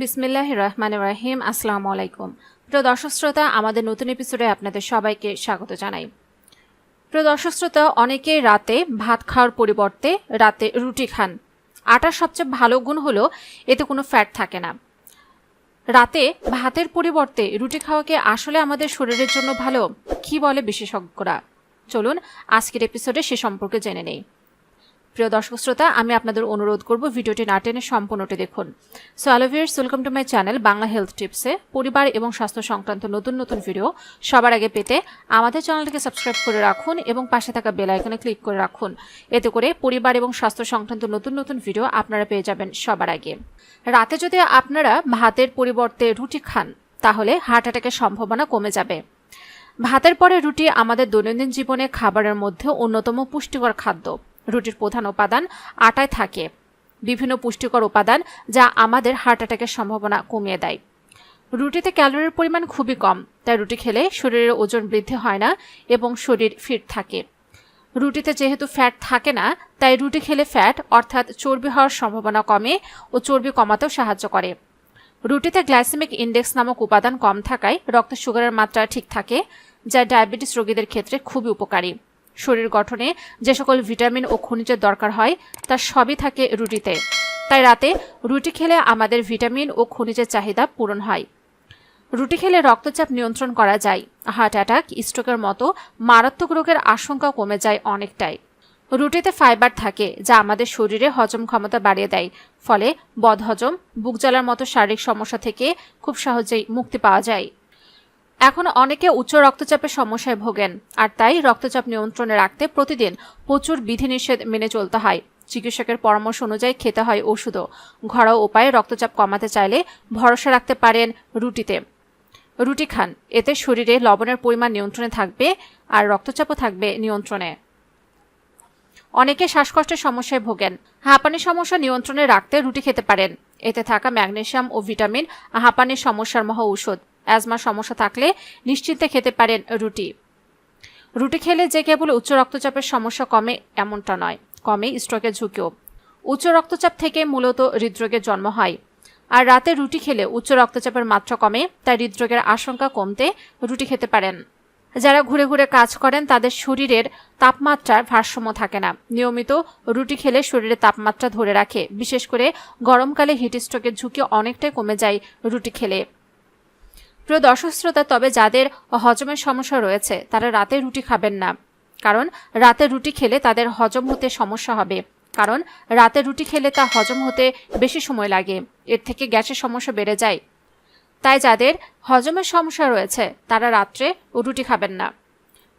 বিসমিল্লাহ রহমান রাহিম। আসসালামু আলাইকুম প্রিয় দর্শক শ্রোতা, আমাদের নতুন এপিসোডে আপনাদের সবাইকে স্বাগত জানাই। প্রিয় দর্শক শ্রোতা, অনেকেই রাতে ভাত খাওয়ার পরিবর্তে রাতে রুটি খান। আটার সবচেয়ে ভালো গুণ হলো, এতে কোনো ফ্যাট থাকে না। রাতে ভাতের পরিবর্তে রুটি খাওয়াকে আসলে আমাদের শরীরের জন্য ভালো? কি বলে বিশেষজ্ঞরা? চলুন, আজকের এপিসোডে সে সম্পর্কে জেনে নেই। প্রিয় দর্শক শ্রোতা, আমি আপনাদের অনুরোধ করব ভিডিওটি না টেনে সম্পূর্ণটি দেখুন। So hello viewers welcome to my channel Bangla health টিপসে। পরিবার এবং স্বাস্থ্য সংক্রান্ত নতুন নতুন ভিডিও সবার আগে পেতে আমাদের চ্যানেলটিকে সাবস্ক্রাইব করে রাখুন এবং পাশে থাকা বেল আইকনে ক্লিক করে রাখুন। এতে করে পরিবার এবং স্বাস্থ্য সংক্রান্ত নতুন নতুন ভিডিও আপনারা পেয়ে যাবেন সবার আগে। রাতে যদি আপনারা ভাতের পরিবর্তে রুটি খান, তাহলে হার্ট অ্যাটাকের সম্ভাবনা কমে যাবে। ভাতের পরে রুটি আমাদের দৈনন্দিন জীবনে খাবারের মধ্যে অন্যতম পুষ্টিকর খাদ্য। রুটির প্রধান উপাদান আটায় থাকে। বিভিন্ন পুষ্টিকর উপাদান যা আমাদের হার্ট অ্যাটাকের সম্ভাবনা কমিয়ে দেয়। রুটিতে ক্যালোরির পরিমাণ খুবই কম, তাই রুটি খেলে শরীরের ওজন বৃদ্ধি হয় না এবং শরীর ফিট থাকে। রুটিতে যেহেতু ফ্যাট থাকে না, তাই রুটি খেলে ফ্যাট অর্থাৎ চর্বি হওয়ার সম্ভাবনা কমে ও চর্বি কমাতেও সাহায্য করে। রুটিতে গ্লাইসেমিক ইন্ডেক্স নামক উপাদান কম থাকায় রক্তে সুগারের মাত্রা ঠিক থাকে, যা ডায়াবেটিস রোগীদের ক্ষেত্রে খুবই উপকারী। শরীর গঠনে যে সকল ভিটামিন ও খনিজের দরকার হয়, তা সবই থাকে রুটিতে। তাই রাতে রুটি খেলে আমাদের ভিটামিন ও খনিজের চাহিদা পূরণ হয়। রুটি খেলে রক্তচাপ নিয়ন্ত্রণ করা যায়। হার্ট অ্যাটাক, স্ট্রোকের মতো মারাত্মক রোগের আশঙ্কা কমে যায় অনেকটাই। রুটিতে ফাইবার থাকে, যা আমাদের শরীরে হজম ক্ষমতা বাড়িয়ে দেয়। ফলে বদহজম, বুক জ্বালার মতো শারীরিক সমস্যা থেকে খুব সহজেই মুক্তি পাওয়া যায়। এখন অনেকে উচ্চ রক্তচাপের সমস্যায় ভোগেন, আর তাই রক্তচাপ নিয়ন্ত্রণে রাখতে প্রতিদিন প্রচুর বিধিনিষেধ মেনে চলতে হয়। চিকিৎসকের পরামর্শ অনুযায়ী খেতে হয় ওষুধও। ঘরোয়া উপায়ে রক্তচাপ কমাতে চাইলে ভরসা রাখতে পারেন রুটিতে। রুটি খান, এতে শরীরে লবণের পরিমাণ নিয়ন্ত্রণে থাকবে, আর রক্তচাপও থাকবে নিয়ন্ত্রণে। অনেকে শ্বাসকষ্টের সমস্যায় ভোগেন, হাঁপানির সমস্যা নিয়ন্ত্রণে রাখতে রুটি খেতে পারেন। এতে থাকা ম্যাগনেশিয়াম ও ভিটামিন, হাঁপানির সমস্যার মহা ঔষধ। অ্যাজমার সমস্যা থাকলে নিশ্চিন্তে খেতে পারেন রুটি। রুটি খেলে যে কেবল উচ্চ রক্তচাপের সমস্যা কমে এমনটা নয়, কমে স্ট্রোকের ঝুঁকিও। উচ্চ রক্তচাপ থেকে মূলত হৃদরোগের জন্ম হয়। আর রাতে রুটি খেলে উচ্চ রক্তচাপের মাত্রা কমে, তাই হৃদরোগের আশঙ্কা কমতে রুটি খেতে পারেন। যারা ঘুরে ঘুরে কাজ করেন, তাদের শরীরের তাপমাত্রার ভারসাম্য থাকে না। নিয়মিত রুটি খেলে শরীরের তাপমাত্রা ধরে রাখে। বিশেষ করে গরমকালে হিট স্ট্রোকের ঝুঁকি অনেকটাই কমে যায় রুটি খেলে। প্রিয় দর্শক শ্রোতা তবে যাদের হজমের সমস্যা রয়েছে, তারা রাতে রুটি খাবেন না। কারণ রাতে রুটি খেলে তাদের হজম হতে সমস্যা হবে। কারণ রাতে রুটি খেলে তা হজম হতে বেশি সময় লাগে। এর থেকে গ্যাসের সমস্যা বেড়ে যায়। তাই যাদের হজমের সমস্যা রয়েছে, তারা রাত্রে রুটি খাবেন না।